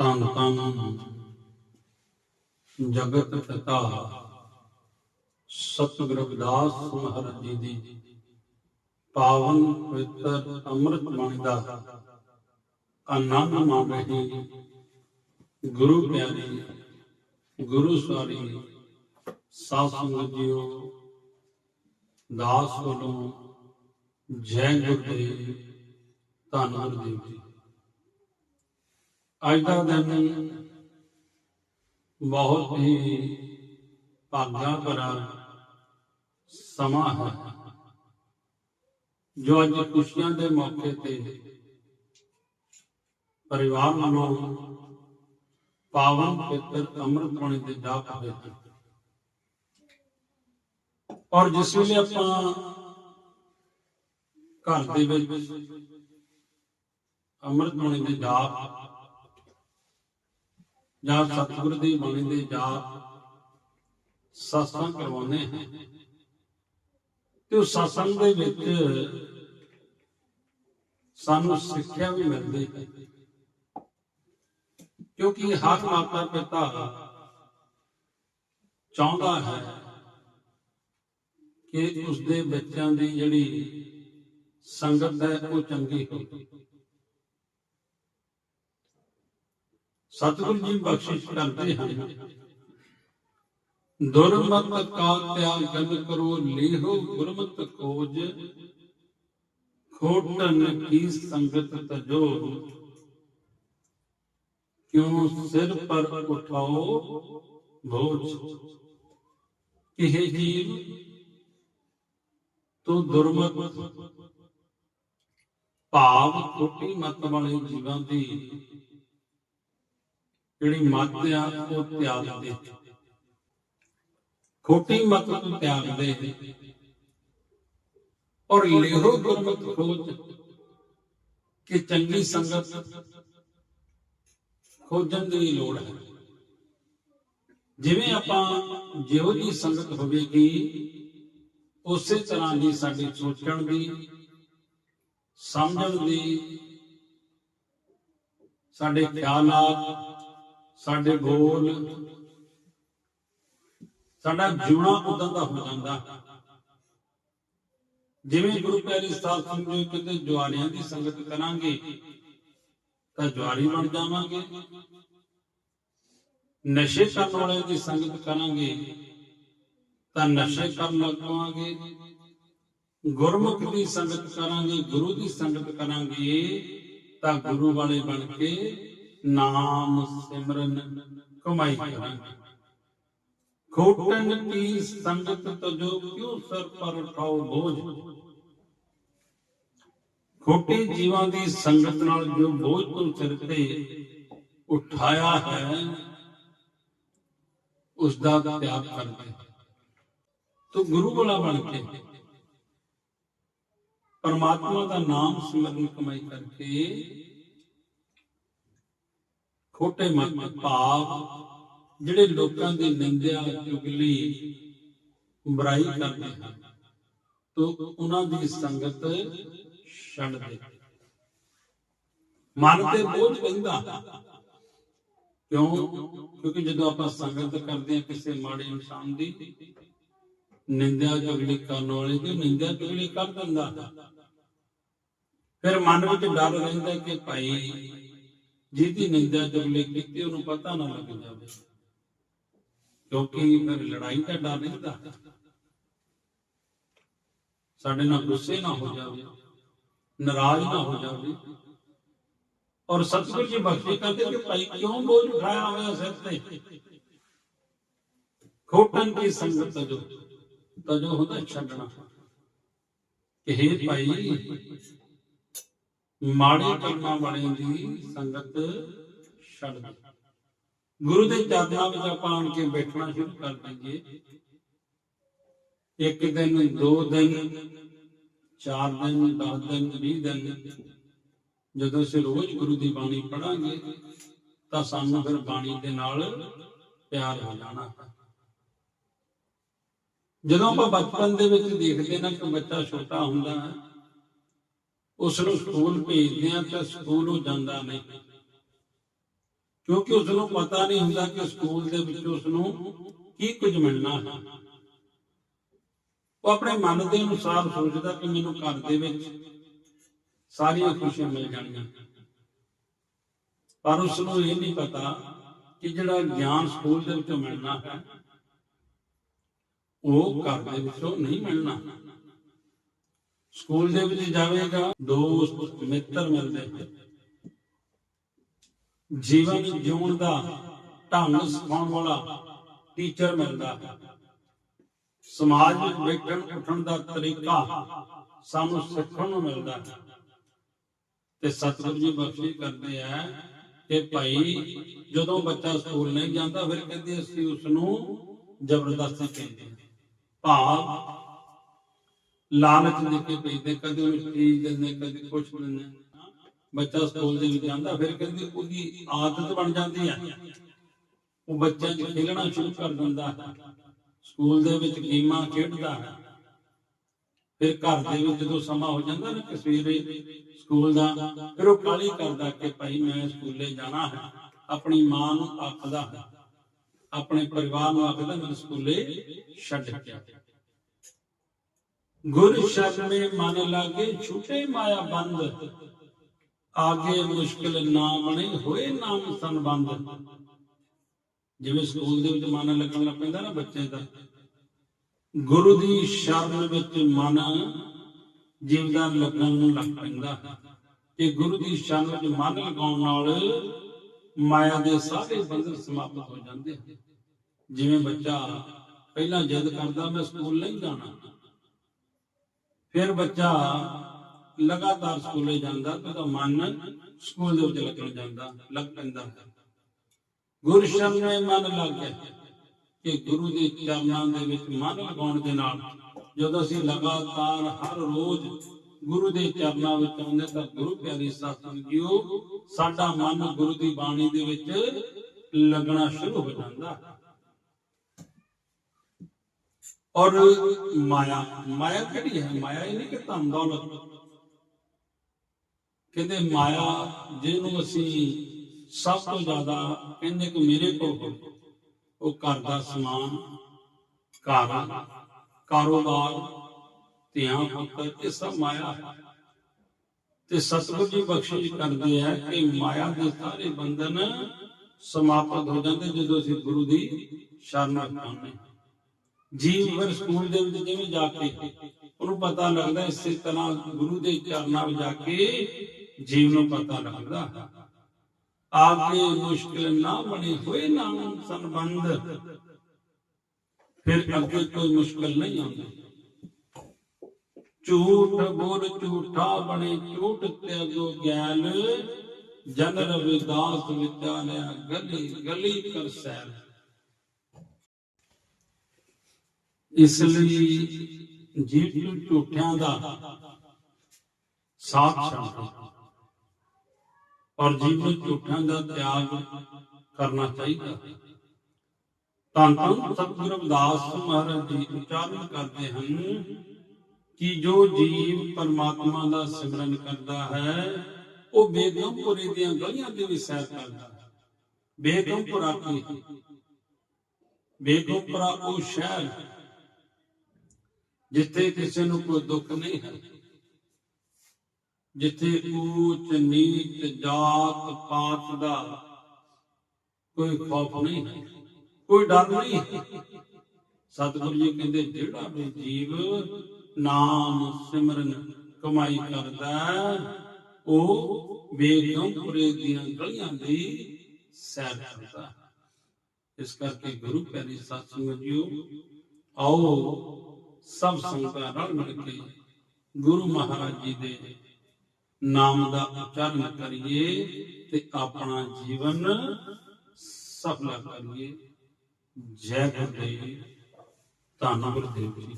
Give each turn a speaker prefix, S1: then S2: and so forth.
S1: ਤਨ ਤਨ ਜਗਤ ਪਿਤਾ, ਸਤਿਗੁਰ ਰਵਿਦਾਸ ਮਹਾਰਾਜ ਜੀ ਦੀ ਪਾਵਨ ਪਵਿੱਤਰ ਅੰਮ੍ਰਿਤ ਬਾਣੀ ਦਾ ਆਨੰਦ ਮਾਣ ਗੁਰੂ ਪਿਆਰੀ, ਗੁਰੂ ਸਵਾਰੀ ਸਾਧ ਸੰਗਤ ਜੀਓ, ਦਾਸ ਵੱਲੋਂ ਜੈ ਗੁਰਦੇਵ ਧੰਨ ਗੁਰਦੇਵ ਜੀ। ਅੱਜ ਦਾ ਦਿਨ ਬਹੁਤ ਹੀ ਭਾਗਾਂ ਭਰਾ ਸਮਾਂ ਹੈ, ਜੋ ਅੱਜ ਖੁਸ਼ੀਆਂ ਦੇ ਮੌਕੇ ਤੇ ਪਰਿਵਾਰ ਵੱਲੋਂ ਪਾਵਨ ਪਵਿੱਤਰ ਅੰਮ੍ਰਿਤ ਬਾਣੀ ਦੇ ਜਾਪ ਹੋਏ ਹਨ ਔਰ ਜਿਸ ਵੇਲੇ ਆਪਾਂ ਘਰ ਦੇ ਵਿੱਚ ਅੰਮ੍ਰਿਤ ਬਾਣੀ ਦੇ ਜਾਪ ਜਾਂ ਸਤਿਗੁਰ ਦੀ ਬਾਣੀ ਦੇ ਜਾਪ ਸਤਸੰਗ ਕਰਵਾਉਂਦੇ ਹਾਂ। ਤੇ ਉਸ ਸਤਸੰਗ ਦੇ ਵਿੱਚ ਸਾਨੂੰ ਸਿੱਖਿਆ ਵੀ ਮਿਲਦੀ ਹੈ। ਕਿਉਂਕਿ ਹਰ ਮਾਤਾ ਪਿਤਾ ਚਾਹੁੰਦਾ ਹੈ ਕਿ ਉਸ ਦੇ ਬੱਚਿਆਂ ਦੀ ਜਿਹੜੀ ਸੰਗਤ ਹੈ, ਉਹ ਚੰਗੀ ਹੋਵੇ। ਸਤਿਗੁਰੂ ਜੀ ਬਖਸ਼ਿਸ਼ ਕਰਦੇ ਹਨ ਦੁਰਮਤ ਕਾ ਤਿਆਗਨ ਕਰੋ, ਲੀਹੋ ਗੁਰਮਤ ਖੋਜ ਖੋਟਨ ਕੀ ਸੰਗਤ ਤਜੋ। ਕਿਉ ਸਿਰ ਪਰ ਉਠਾਓ ਬੋਝ। ਇਹ ਜੀਵ, ਤੂੰ ਦੁਰਮਤ। ਭਾਵ ਖੋਟੀ ਮਤ ਵਾਲੇ ਜੀਵਾਂ ਦੀ ਜਿਹੜੀ ਮਤ ਆ, ਉਹ ਤਿਆਗ ਦੇ। ਖੋਟੀ ਮਤ ਨੂੰ ਤਿਆਗ ਦੇ। ਔਰ ਲਿਹੋ ਗੁਰਮਤ ਖੋਜ ਕਿ ਚੰਗੀ ਸੰਗਤ ਖੋਜਣ ਦੀ ਲੋੜ ਹੈ। ਜਿਵੇਂ ਆਪਾਂ ਜਿਹੋ ਜੀ ਸੰਗਤ ਹੋਵੇਗੀ, ਉਸੇ ਤਰ੍ਹਾਂ ਦੀ ਸਾਡੀ ਸੋਚਣ ਦੀ, ਸਮਝਣ ਦੀ, ਸਾਡੇ ਖਿਆਲਾਤ ਸਾਡੇ ਬੋਲ ਸਾਡਾ ਜਿਉਣਾ ਉਦਾਂ ਦਾ ਹੋ ਜਾਂਦਾ। ਜਿਵੇਂ ਗੁਰੂ ਪਿਆਰੀ ਸਾਧ ਸੰਗਤ ਜੀ ਕਹਿੰਦੇ ਦੀ ਸੰਗਤ ਕਰਾਂਗੇ, ਤਾਂ ਜਵਾਰੀ ਬਣ ਜਾਵਾਂਗੇ। ਨਸ਼ੇ ਕਰਨ ਵਾਲਿਆਂ ਦੀ ਸੰਗਤ ਕਰਾਂਗੇ, ਤਾਂ ਨਸ਼ੇ ਕਰਨ ਲੱਗ ਪਵਾਂਗੇ। ਗੁਰਮੁਖ ਦੀ ਸੰਗਤ ਕਰਾਂਗੇ, ਗੁਰੂ ਦੀ ਸੰਗਤ ਕਰਾਂਗੇ, ਤਾਂ ਗੁਰੂ ਵਾਲੇ ਬਣ ਕੇ ਨਾਮ ਸਿਮਰਨ ਕਮਾਈ ਕਰਾਂਗੇ ਖੋਟਨ ਕੀ ਸੰਗਤ ਤਜੋ ਕਿਉ ਸਰ ਪਰ ਉਠਾਓ ਬੋਝ? ਖੋਟੇ ਜੀਵਾਂ ਦੀ ਸੰਗਤ ਨਾਲ ਜੋ ਬੋਝ ਤੋਂ ਸਿਰ ਤੇ ਉਠਾਇਆ ਹੈ ਉਸ ਦਾ ਤਿਆਗ ਕਰ ਤੂੰ ਗੁਰੂ ਵਾਲਾ ਬਣ ਕੇ, ਪਰਮਾਤਮਾ ਦਾ ਨਾਮ ਸਿਮਰਨ ਕਮਾਈ ਕਰਕੇ ਖੋਟੇ ਮਤ ਭਾਵ ਜਿਹੜੇ ਲੋਕਾਂ ਦੀ ਨਿੰਦਿਆ, ਚੁਗਲੀ ਬੁਰਾਈ ਕਰਦੇ ਹਨ, ਤੋ ਉਹਨਾਂ ਦੀ ਸੰਗਤ ਛੱਡ ਦੇ। ਮਨ ਤੇ ਬੋਝ ਪੈਂਦਾ। ਕਿਉਂ? ਕਿਉਂਕਿ ਜਦੋਂ ਆਪਾਂ ਸੰਗਤ ਕਰਦੇ ਹਾਂ ਕਿਸੇ ਮਾੜੇ ਇਨਸਾਨ ਦੀ, ਨਿੰਦਿਆ, ਚੁਗਲੀ ਕਰਨ ਵਾਲੇ ਦੀ ਨਿੰਦਿਆ, ਚੁਗਲੀ ਕਰ ਦਿੰਦਾ। ਫਿਰ ਮਨ ਵਿੱਚ ਡਰ ਰਹਿੰਦਾ ਕਿ ਭਾਈ ਜਿਹਦੀ ਨਿੰਦਿਆ ਚੁਗਲੀ ਕੀਤੀ, ਉਹਨੂੰ ਪਤਾ ਨਾ ਲੱਗ ਜਾਵੇ। ਕਿਉਂਕਿ ਫਿਰ ਲੜਾਈ ਦਾ ਡਰ ਰਹਿੰਦਾ। ਸਾਡੇ ਨਾਲ ਗੁੱਸੇ ਨਾ ਹੋ ਜਾਵੇ, ਨਾਰਾਜ਼ ਨਾ ਹੋ ਜਾਵੇ। ਔਰ ਸਤਿਗੁਰ ਜੀ ਬਖਸ਼ੀ ਕਰਦੇ ਕਿ ਭਾਈ ਕਿਉਂ ਬੋਝ ਉਠਾਇਆ ਹੋਇਆ ਸਿਰ ਤੇ? ਖੋਟਨ ਦੀ ਸੰਗਤ ਤਜੋ ਤਜੋ ਹੁੰਦਾ ਛੱਡਣਾ। ਕਿ ਹੇ ਭਾਈ ਮਾੜੇ ਕਰਮਾਂ ਵਾਲਿਆਂ ਦੀ ਸੰਗਤ ਛੱਡ ਦੇ ਗੁਰੂ ਦੇ ਚਰਨਾਂ ਵਿੱਚ ਆਪਾਂ ਆਣ ਕੇ ਬੈਠਣਾ ਸ਼ੁਰੂ ਕਰ ਦਈਏ। ਇੱਕ ਦਿਨ, ਦੋ ਦਿਨ, ਚਾਰ ਦਿਨ 10 ਦਿਨ 20 ਦਿਨ, ਜਦੋਂ ਅਸੀਂ ਰੋਜ਼ ਗੁਰੂ ਦੀ ਬਾਣੀ ਪੜਾਂਗੇ ਤਾਂ ਸਾਨੂੰ ਫਿਰ ਬਾਣੀ ਦੇ ਨਾਲ ਪਿਆਰ ਹੋ ਜਾਣਾ। ਜਦੋਂ ਆਪਾਂ ਬਚਪਨ ਦੇ ਵਿੱਚ ਦੇਖਦੇ ਨਾ ਕਿ ਬੱਚਾ ਛੋਟਾ ਹੁੰਦਾ ਹੈ ਉਸ ਨੂੰ ਸਕੂਲ ਭੇਜਦੇ ਆ ਤਾਂ ਸਕੂਲ ਉਹ ਜਾਂਦਾ ਨਹੀਂ। ਕਿਉਂਕਿ ਉਸ ਨੂੰ ਪਤਾ ਨਹੀਂ ਹੁੰਦਾ ਕਿ ਸਕੂਲ ਦੇ ਵਿੱਚ ਉਸ ਨੂੰ ਕੀ ਕੁਝ ਮਿਲਣਾ ਹੈ। ਉਹ ਆਪਣੇ ਮਨ ਦੇ ਅਨੁਸਾਰ ਸੋਚਦਾ ਕਿ ਮੈਨੂੰ ਘਰ ਦੇ ਵਿੱਚ ਸਾਰੀਆਂ ਖੁਸ਼ੀਆਂ ਮਿਲ ਜਾਣਗੀਆਂ ਪਰ ਉਸ ਨੂੰ ਇਹ ਨਹੀਂ ਪਤਾ ਕਿ ਜਿਹੜਾ ਗਿਆਨ ਸਕੂਲ ਦੇ ਵਿੱਚੋਂ ਮਿਲਣਾ ਹੈ, ਉਹ ਘਰ ਦੇ ਵਿੱਚੋਂ ਨਹੀਂ ਮਿਲਣਾ। ਸਕੂਲ ਦੇ ਵਿੱਚ ਜਾਵੇਗਾ ਦੋਸਤ ਮਿੱਤਰ ਮਿਲਦੇ ਹਨ। ਜੀਵਨ ਜਿਉਣ ਦਾ ਢੰਗ ਸਿਖਾਉਣ ਵਾਲਾ ਟੀਚਰ ਮਿਲਦਾ ਹੈ। ਸਮਾਜ ਵਿੱਚ ਬੈਠਣ, ਉੱਠਣ ਦਾ ਤਰੀਕਾ ਸਾਨੂੰ ਸਿੱਖਣ ਨੂੰ ਮਿਲਦਾ ਹੈ। ਤੇ ਸਤਿਗੁਰੂ ਜੀ ਬਖਸ਼ਿਸ਼ ਕਰਦੇ ਆ ਕਿ ਭਾਈ, ਜਦੋਂ ਬੱਚਾ ਸਕੂਲ ਨਹੀਂ ਜਾਂਦਾ, ਫਿਰ ਕਹਿੰਦੇ ਅਸੀਂ ਉਸ ਨੂੰ ਜ਼ਬਰਦਸਤੀ ਕਹਿੰਦੇ ਭਾਵ ਲਾਲਚ ਦੇ ਕੇ ਭੇਜਦੇ, ਕਦੇ ਉਹਨੂੰ ਚੀਜ਼ ਦਿੰਦੇ, ਕਦੇ ਕੁਛ ਦਿੰਦੇ। ਬੱਚਾ ਸਕੂਲ ਦੇ ਵਿੱਚ ਜਾਂਦਾ, ਫਿਰ ਕਹਿੰਦੇ ਉਹਦੀ ਆਦਤ ਬਣ ਜਾਂਦੀ ਹੈ ਉਹ ਬੱਚਿਆਂ 'ਚ ਖੇਲਣਾ ਸ਼ੁਰੂ ਕਰ ਦਿੰਦਾ। ਸਕੂਲ ਦੇ ਵਿੱਚ ਗੇਮਾਂ ਖੇਡਦਾ। ਹੈ ਫਿਰ ਘਰ ਦੇ ਵਿੱਚ ਜਦੋਂ ਸਮਾਂ ਹੋ ਜਾਂਦਾ ਨਾ ਕਿ ਸਵੇਰੇ ਸਕੂਲ ਦਾ, ਫਿਰ ਉਹ ਕਾਲੀ ਕਰਦਾ ਕਿ ਭਾਈ ਮੈਂ ਸਕੂਲੇ ਜਾਣਾ ਹੈ। ਆਪਣੀ ਮਾਂ ਨੂੰ ਆਖਦਾ ਹੈ। ਆਪਣੇ ਪਰਿਵਾਰ ਨੂੰ ਆਖਦਾ ਮੈਨੂੰ ਸਕੂਲੇ ਛੱਡ ਕੇ ਆ ਗੁਰ ਸ਼ਰਮੇ ਮਨ ਲਾਗੇ ਛੁਟੇ ਮਾਇਆ ਬੰਦ। ਆਗੇ ਮੁਸ਼ਕਿਲ ਨਾ ਬਣੇ ਹੋਏ ਨਾਮ ਸੰਬੰਧ। ਜਿਵੇਂ ਸਕੂਲ ਦੇ ਵਿੱਚ ਮਨ ਲੱਗਣ ਲੱਗ ਪੈਂਦਾ ਨਾ ਬੱਚੇ ਦਾ। ਗੁਰੂ ਦੀ ਸ਼ਰਨ ਵਿੱਚ ਮਨ ਜਿਉਂਦਾ ਲੱਗਣ ਨੂੰ ਲੱਗ ਪੈਂਦਾ। ਕਿ ਗੁਰੂ ਦੀ ਸ਼ਰਨ ਵਿੱਚ ਮਨ ਲਗਾਉਣ ਨਾਲ ਮਾਇਆ ਦੇ ਸਾਰੇ ਬੰਧਨ ਸਮਾਪਤ ਹੋ ਜਾਂਦੇ ਜਿਵੇਂ ਬੱਚਾ ਪਹਿਲਾਂ ਜਦ ਕਰਦਾ, ਮੈਂ ਸਕੂਲ ਨਹੀਂ ਜਾਣਾ। ਫਿਰ ਬੱਚਾ ਲਗਾਤਾਰ ਸਕੂਲੇ ਜਾਂਦਾ ਤਾਂ ਉਹਦਾ ਮਨ ਸਕੂਲ ਦੇ ਵਿੱਚ ਲੱਗਣ ਜਾਂਦਾ, ਲੱਗ ਪੈਂਦਾ। ਹੈ ਗੁਰ ਸ਼ਰਨੇ ਮਨ ਲੱਗ ਗਿਆ ਕਿ ਗੁਰੂ ਦੇ ਚਰਨਾਂ ਦੇ ਵਿੱਚ ਮਨ ਲਗਾਉਣ ਦੇ ਨਾਲ ਜਦੋਂ ਅਸੀਂ ਲਗਾਤਾਰ ਹਰ ਰੋਜ਼ ਗੁਰੂ ਦੇ ਚਰਨਾਂ ਵਿੱਚ ਆਉਂਦੇ ਤਾਂ ਗੁਰੂ ਪਿਆਰੀ ਸਤਿਸੰਗ ਜੀਓ ਸਾਡਾ ਮਨ ਗੁਰੂ ਦੀ ਬਾਣੀ ਦੇ ਵਿੱਚ ਲੱਗਣਾ ਸ਼ੁਰੂ ਹੋ ਜਾਂਦਾ। ਹੈ ਔਰ ਮਾਇਆ ਮਾਇਆ ਕਿਹੜੀ ਹੈ? ਮਾਇਆ ਇਹ ਨਹੀਂ ਕਿ ਧਨ ਦੌਲਤ। ਕਹਿੰਦੇ ਮਾਇਆ, ਜਿਹਨੂੰ ਅਸੀਂ ਸਭ ਤੋਂ ਜ਼ਿਆਦਾ ਕਹਿੰਦੇ ਕਿ ਮੇਰੇ ਕੋਲ ਉਹ ਘਰ ਦਾ ਸਮਾਨ ਕਾਰਾਂ ਕਾਰੋਬਾਰ, ਧੀਆਂ, ਪੁੱਤਰ, ਇਹ ਸਭ ਮਾਇਆ ਹੈ। ਤੇ ਸਤਿਗੁਰੂ ਜੀ ਬਖਸ਼ਿਸ਼ ਕਰਦੇ ਆ ਕਿ ਮਾਇਆ ਦੇ ਸਾਰੇ ਬੰਧਨ ਸਮਾਪਤ ਹੋ ਜਾਂਦੇ ਜਦੋਂ ਅਸੀਂ ਗੁਰੂ ਦੀ ਸ਼ਰਨ ਆਉਂਦੇ ਹਾਂ। ਜੀਵ ਵਰ ਸਕੂਲ ਦੇ ਵਿੱਚ ਜਿਵੇਂ ਜਾ ਕੇ, ਉਹਨੂੰ ਪਤਾ ਲੱਗਦਾ ਇਸੇ ਤਰ੍ਹਾਂ ਗੁਰੂ ਦੇ ਚਰਨਾਂ ਵਿੱਚ ਜਾ ਕੇ ਜੀਵ ਨੂੰ ਪਤਾ ਲੱਗਦਾ। ਆਗੇ ਮੁਸ਼ਕਿਲ ਨਾ ਬਣੇ ਹੋਏ ਨਾਮ ਸੰਬੰਧ। ਫਿਰ ਅੱਗੇ ਕੋਈ ਮੁਸ਼ਕਿਲ ਨਹੀਂ ਆਉਂਦੀ। ਝੂਠ ਬੋਲ ਝੂਠਾ ਬਣੇ, ਝੂਠ ਤੇ ਅਗੋ ਗਿਆਨ ਜਨ ਰਵਿਦਾਸ ਵਿਚਾਰਿਆ ਗਲੀ ਗਲੀ ਕਰ ਸੈਲ ਇਸ ਲਈ ਜੀਵ ਝੂਠਿਆਂ ਦਾ ਸਾਥ ਛੱਡੋ ਔਰ ਜੀਵ ਨੂੰ ਦਾ ਤਿਆਗ ਕਰਨਾ ਚਾਹੀਦਾ ਤਾਂ ਤਾਂ ਸਤਿਗੁਰੂ ਰਵਿਦਾਸ ਮਹਾਰਾਜ ਜੀ ਉਚਾਰਨ ਕਰਦੇ ਹਨ ਕਿ ਜੋ ਜੀਵ ਪਰਮਾਤਮਾ ਦਾ ਸਿਮਰਨ ਕਰਦਾ ਹੈ, ਉਹ ਬੇਗਮਪੁਰੇ ਦੀਆਂ ਗਲੀਆਂ ਦੇ ਵਿੱਚ ਸੈਰ ਕਰਦਾ ਹੈ। ਬੇਗਮਪੁਰਾ ਕੀ ਬੇਗਮਪੁਰਾ ਉਹ ਸ਼ਹਿਰ ਜਿੱਥੇ ਕਿਸੇ ਨੂੰ ਕੋਈ ਦੁੱਖ ਨਹੀਂ ਹੈ ਜਿੱਥੇ ਊਚ ਨੀਚ ਜਾਤ ਪਾਤ ਦਾ ਕੋਈ ਖੌਫ ਨਹੀਂ ਹੈ, ਕੋਈ ਡਰ ਨਹੀਂ ਸਤਿਗੁਰੂ ਜੀ ਕਹਿੰਦੇ, ਜਿਹੜਾ ਵੀ ਜੀਵ ਨਾਮ ਸਿਮਰਨ ਕਮਾਈ ਕਰਦਾ ਉਹ ਬੇਗਮਪੁਰੇ ਦੀਆਂ ਗਲੀਆਂ ਦੀ ਸੈਰ ਕਰਦਾ ਹੈ। ਇਸ ਕਰਕੇ ਗੁਰੂ ਪਿਆਰੀ ਸਤ ਸੰਗਤ ਜੀਓ, ਆਓ ਸਭ ਸੰਗਤਾਂ ਰਲ ਮਿਲ ਕੇ ਗੁਰੂ ਮਹਾਰਾਜ ਜੀ ਦੇ ਨਾਮ ਦਾ ਉਚਾਰਨ ਕਰੀਏ ਤੇ ਆਪਣਾ ਜੀਵਨ ਸਫਲ ਕਰੀਏ। ਜੈ ਗੁਰਦੇਵ, ਧੰਨ ਗੁਰਦੇਵ ਜੀ।